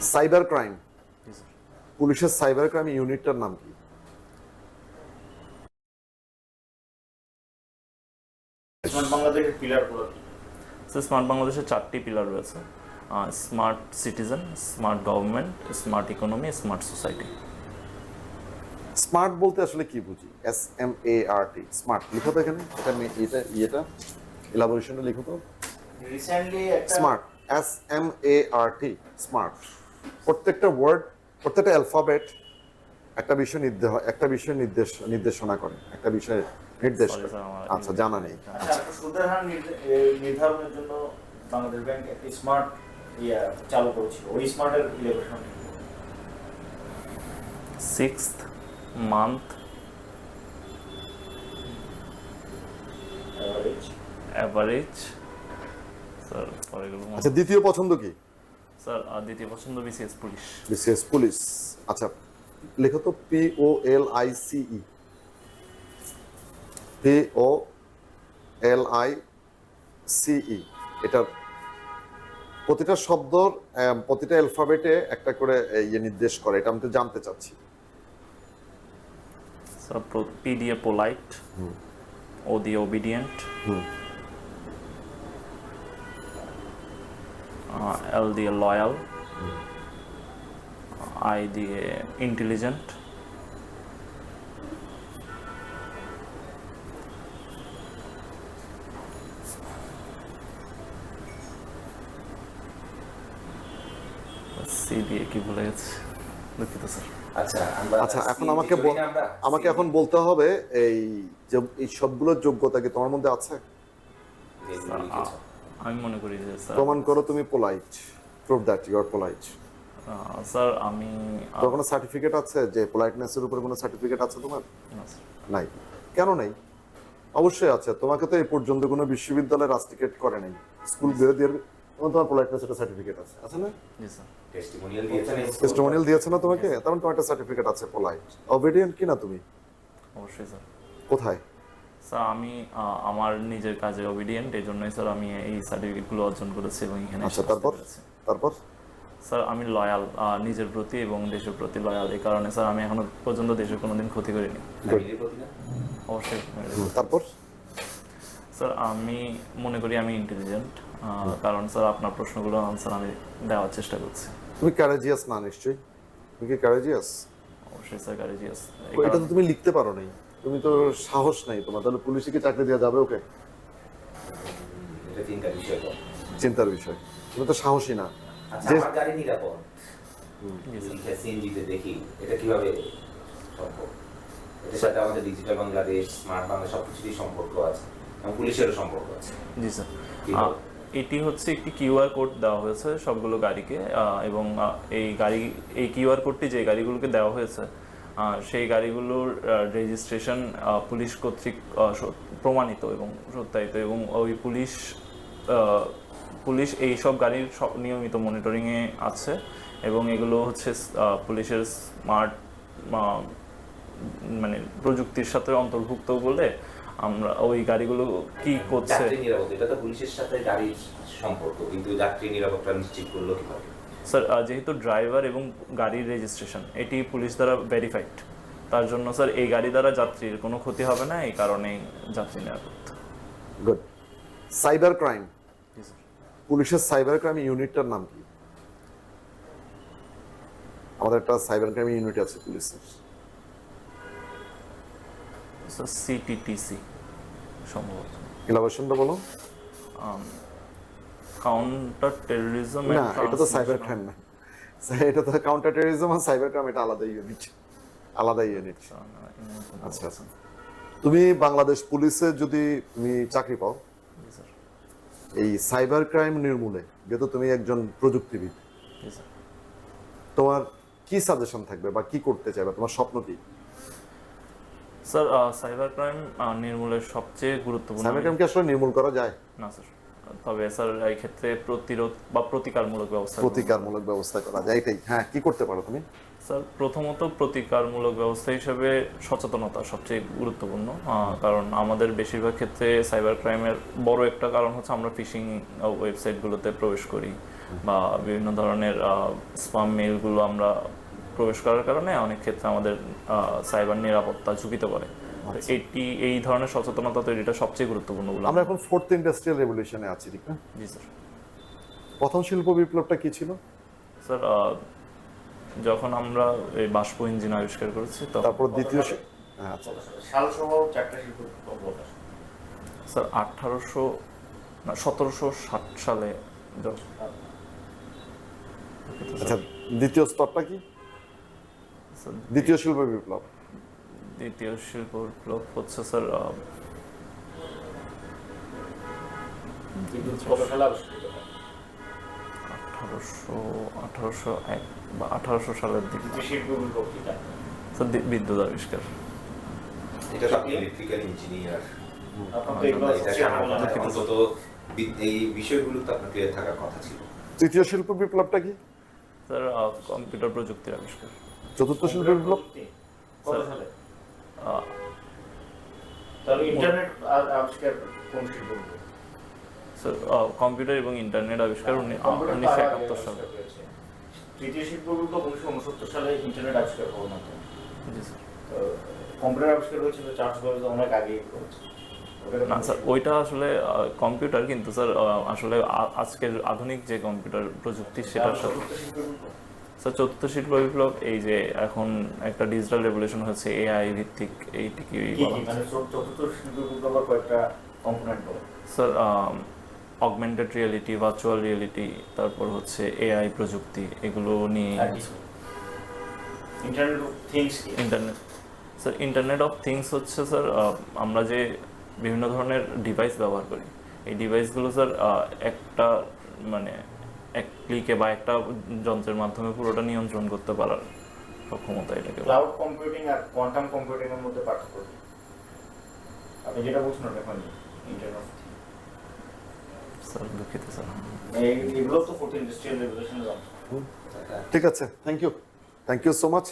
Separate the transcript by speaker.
Speaker 1: Cyber crime পুলিশের cyber crime ইউনিটটার নাম কি?
Speaker 2: স্মার্ট বাংলাদেশের পিলারগুলো কি?
Speaker 3: স্মার্ট বাংলাদেশের চারটি পিলার রয়েছে। Smart citizen smart government smart economy smart society.
Speaker 1: Smart বলতে আসলে কি বুঝি? S M A R T smart লিখো তো এখানে। এটা এটা ইয়েটা। ইলাবোরেশনটা লিখো তো।
Speaker 2: রিসেন্টলি একটা
Speaker 1: smart. S M A R T smart. প্রত্যেকটা ওয়ার্ড প্রত্যেকটা অ্যালফাবেট একটা বিষয় নির্দেশ একটা বিষয় নির্দেশ নির্দেশনা করে একটা বিষয়ে নির্দেশ করে। আচ্ছা জানা নেই।
Speaker 2: আচ্ছা সুদের হার নির্ধারণের জন্য বাংলাদেশ ব্যাংক একটি স্মার্ট ইয়া চালু করেছিল। ওই স্মার্টের electron
Speaker 3: six month average sir পরেগুলো
Speaker 1: আচ্ছা দ্বিতীয় পছন্দ কি?
Speaker 3: স্যার দ্বিতীয় পছন্দ বিসিএস পুলিশ।
Speaker 1: BCS police. আচ্ছা লেখো তো P O L I C E. P O L I C E. এটার প্রতিটা শব্দর প্রতিটা অ্যালফাবেটে একটা করে ইয়ে নির্দেশ করে। এটা আমি তো জানতে চাচ্ছি।
Speaker 3: স্যার পি দিয়ে পোলাইট ও দিয়ে ওবিডিয়েন্ট
Speaker 1: হুম।
Speaker 3: এল দিয়ে লয়াল আই দিয়ে ইন্টেলিজেন্ট সি দিয়ে কি ভুলে গেছে? দুঃখিত স্যার
Speaker 4: আচ্ছা
Speaker 1: আচ্ছা এখন আমাকে বল- আমাকে এখন বলতে হবে এই যে এই সবগুলোর যোগ্যতা কি তোমার মধ্যে আছে।
Speaker 3: আমি মনে করি যে স্যার
Speaker 1: প্রমাণ করো তুমি polite prove that you are polite
Speaker 3: sir আমি
Speaker 1: তোমার কোনো সার্টিফিকেট আছে যে পোলাইটনেসের উপরে কোনো সার্টিফিকেট আছে তোমার?
Speaker 3: না,
Speaker 1: নাই। কেন নেই? অবশ্যই আছে। তোমাকে তো এই পর্যন্ত কোনো বিশ্ববিদ্যালয় রাস্টিকেট করে নাই। স্কুল বিরোধীর এবং তোমার পোলাইটনেস একটা সার্টিফিকেট আছে। আছে না?
Speaker 3: জি স্যার
Speaker 4: টেস্টিমোনিয়াল
Speaker 1: দিয়েছে না? তোমাকে? তেমন তোমার একটা সার্টিফিকেট আছে পোলাইট অবিডিয়েন্ট কি না তুমি?
Speaker 3: অবশ্যই স্যার
Speaker 1: কোথায়?
Speaker 3: স্যার আমি আমার নিজের কাজে অবিডিয়েন্ট এই জন্যই স্যার আমি এই সার্টিফিকেটগুলো অর্জন করেছি এবং এখানে
Speaker 1: আচ্ছা তারপর? তারপর?
Speaker 3: স্যার আমি লয়াল নিজের প্রতি এবং দেশের প্রতি লয়াল এই কারণে স্যার আমি এখনও পর্যন্ত দেশের কোনোদিন ক্ষতি করিনি। অবশ্যই।
Speaker 1: তারপর?
Speaker 3: স্যার আমি মনে করি আমি ইন্টেলিজেন্ট কারণ স্যার আপনার প্রশ্নগুলো আনসার আমি দেওয়ার চেষ্টা করছি।
Speaker 1: তুমি ক্যারেজিয়াস না নিশ্চয়ই? তুমি কি ক্যারেজিয়াস
Speaker 3: অবশ্যই স্যার গাড়িজিয়াস
Speaker 1: এটা তো তুমি লিখতে পারো নাই। তুমি তো সাহস নাই তোমার তাহলে পুলিশে কি চাকরি দেওয়া যাবে ওকে?
Speaker 4: চিন্তার বিষয় তো
Speaker 1: চিন্তার বিষয়। তুমি তো সাহসী না।
Speaker 4: আচ্ছা
Speaker 1: যে-
Speaker 4: গাড়ি নিরাপদ। সিএনজিতে দেখি এটা কীভাবে সম্ভব? এটার সাথে আমাদের ডিজিটাল বাংলাদেশ স্মার্ট বাংলা সবকিছুরই সম্পর্ক আছে এবং পুলিশেরও সম্পর্ক আছে।
Speaker 3: জি স্যার।
Speaker 4: কি
Speaker 3: আহ,
Speaker 4: বল?
Speaker 3: এটি হচ্ছে একটি কিউআর কোড দেওয়া হয়েছে সবগুলো গাড়িকে আহ, এবং এই গাড়ি এই কিউআর কোডটি যে গাড়িগুলোকে দেওয়া হয়েছে সেই গাড়িগুলোর রেজিস্ট্রেশন পুলিশ কর্তৃক প্রমাণিত এবং সত্যায়িত এবং ওই পুলিশ পুলিশ এই সব গাড়ির নিয়মিত মনিটরিংয়ে আছে এবং এগুলো হচ্ছে পুলিশের স্মার্ট মানে প্রযুক্তির সাথে অন্তর্ভুক্ত বলে আমরা ওই গাড়িগুলো কি করছে?
Speaker 4: এটা তো পুলিশের সাথে গাড়ির সম্পর্ক, কিন্তু যাত্রী নিরাপত্তা নিশ্চিত করল কীভাবে?
Speaker 3: স্যার যেহেতু ড্রাইভার এবং গাড়ির রেজিস্ট্রেশন এটি পুলিশ দ্বারা ভেরিফাইড তার জন্য স্যার এই গাড়ি দ্বারা যাত্রীর কোনো ক্ষতি হবে না এই কারণেই যাত্রী নিরাপত্তা
Speaker 1: গুড সাইবার ক্রাইম
Speaker 3: স্যার
Speaker 1: পুলিশের সাইবার ক্রাইম ইউনিটটার নাম কি? আমাদের একটা সাইবার ক্রাইম ইউনিট আছে পুলিশের।
Speaker 3: স্যার সিটিটিসি সম্ভবত।
Speaker 1: ইলাবোরেশনটা বলো?
Speaker 3: কাউন্টার টেরোরিজম
Speaker 1: না এটা তো সাইবার ক্রাইম না। এটা তো কাউন্টার টেরোরিজম আর সাইবার ক্রাইম এটা আলাদা ইউনিট আলাদা ইউনিট আচ্ছা আচ্ছা তুমি বাংলাদেশ পুলিশে যদি তুমি চাকরি পাও এই সাইবার ক্রাইম নির্মূলে যেহেতু তুমি একজন প্রযুক্তিবিদ তোমার কি সাজেশন থাকবে বা কি করতে চাইবে? তোমার স্বপ্ন কি?
Speaker 3: স্যার সাইবার ক্রাইম নির্মূলের সবচেয়ে গুরুত্বপূর্ণ
Speaker 1: সাইবার ক্রাইম কি আসলে নির্মূল করা যায়?
Speaker 3: না স্যার তবে স্যার এই ক্ষেত্রে প্রতিরোধ বা প্রতিকারমূলক ব্যবস্থা
Speaker 1: প্রতিকারমূলক ব্যবস্থা করা যায়। এটাই। হ্যাঁ কি করতে পারো তুমি?
Speaker 3: স্যার প্রথমত প্রতিকারমূলক ব্যবস্থা হিসেবে সচেতনতা সবচেয়ে গুরুত্বপূর্ণ। কারণ আমাদের বেশিরভাগ ক্ষেত্রে সাইবার ক্রাইমের বড় একটা কারণ হচ্ছে আমরা ফিশিং ওয়েবসাইটগুলোতে প্রবেশ করি বা বিভিন্ন ধরনের স্পাম মেইলগুলো আমরা প্রবেশ করার কারণে অনেক ক্ষেত্রে আমাদের সাইবার নিরাপত্তা ঝুঁকিতে পড়ে। এটি এই ধরনের সচেতনতা তৈরিটা সবচেয়ে গুরুত্বপূর্ণ বলে
Speaker 1: আমরা এখন ফোর্থ ইন্ডাস্ট্রিয়াল রেভলিউশনে আছি ঠিক না
Speaker 3: জি স্যার
Speaker 1: প্রথম শিল্প বিপ্লবটা কি ছিল?
Speaker 3: স্যার যখন আমরা এই বাষ্প ইঞ্জিন আবিষ্কার করেছি
Speaker 1: তারপর দ্বিতীয় হ্যাঁ, আচ্ছা।
Speaker 2: সাল সহ চারটা শিল্প
Speaker 3: স্যার আঠারোশো না সতেরোশো ষাট সালে
Speaker 1: আচ্ছা দ্বিতীয় স্তরটা কি?
Speaker 3: স্যার,
Speaker 1: দ্বিতীয় শিল্প বিপ্লব।
Speaker 3: দ্বিতীয় শিল্প বিপ্লব হচ্ছে স্যার
Speaker 2: বিদ্যুৎ কত সালে আবিষ্কৃত
Speaker 3: আঠারোশো আঠারোশো এক বা আঠারোশো সালের দিকে।
Speaker 2: দ্বিতীয় শিল্প বিপ্লব কি জানেন?
Speaker 3: স্যার বিদ্যুৎ আবিষ্কার।
Speaker 4: এটা আপনি ইলেকট্রিক্যাল ইঞ্জিনিয়ার
Speaker 2: আপনার তো এগুলো
Speaker 4: এটা
Speaker 2: সবচেয়ে
Speaker 4: আমার
Speaker 2: ঝামেলা।
Speaker 4: অন্তত বি- এই বিষয়গুলো তো আপনার ক্লিয়ার থাকার কথা ছিল।
Speaker 1: তৃতীয় শিল্প বিপ্লবটা কি?
Speaker 3: স্যার কম্পিউটার প্রযুক্তির আবিষ্কার।
Speaker 1: চতুর্থ শিল্প বিপ্লব?
Speaker 2: কত। সালে? ইন্টারনেট আবিষ্কার কোন
Speaker 3: স্যার কম্পিউটার এবং ইন্টারনেট আবিষ্কার উনিশশো একাত্তর সালে।
Speaker 2: তৃতীয় শিল্প বিপ্লব উনিশশো উনসত্তর সালে ইন্টারনেট আবিষ্কার হওয়ার মাধ্যমে
Speaker 3: জি স্যার।
Speaker 2: কম্পিউটার আবিষ্কার হয়েছিল বেবেজ অনেক আগে
Speaker 3: না স্যার ওইটা আসলে কম্পিউটার কিন্তু স্যার আসলে আজকের আধুনিক যে কম্পিউটার প্রযুক্তি সেটার সাথে
Speaker 2: বিপ্লব
Speaker 3: স্যার চতুর্থ শিল্প বিপ্লব এই যে এখন একটা ডিজিটাল রেভলিউশন হচ্ছে এআই ভিত্তিক এইটি কি?
Speaker 2: মানে চতুর্থ শিল্প কয়েকটা component
Speaker 3: sir augmented reality virtual reality তারপর হচ্ছে এআই প্রযুক্তি এগুলো নিয়ে
Speaker 2: internet of things
Speaker 3: internet sir internet of things হচ্ছে স্যার আমরা যে বিভিন্ন ধরনের ডিভাইস ব্যবহার করি এই ডিভাইসগুলো স্যার একটা মানে এক ক্লিকে বা একটা যন্ত্রের মাধ্যমে পুরোটা নিয়ন্ত্রণ করতে পারার সক্ষমতা এটাকে।
Speaker 2: ক্লাউড কম্পিউটিং আর কোয়ান্টাম কম্পিউটিং এর মধ্যে পার্থক্য কি? আপনি যেটা বলছেন ওটা এখন ইন্টারনেট
Speaker 3: স্যার দুঃখিত স্যার।
Speaker 2: এগুলো তো ফোর্থ ইন্ডাস্ট্রিয়াল রেভলিউশনের অংশ
Speaker 1: ঠিক আছে thank you thank you so much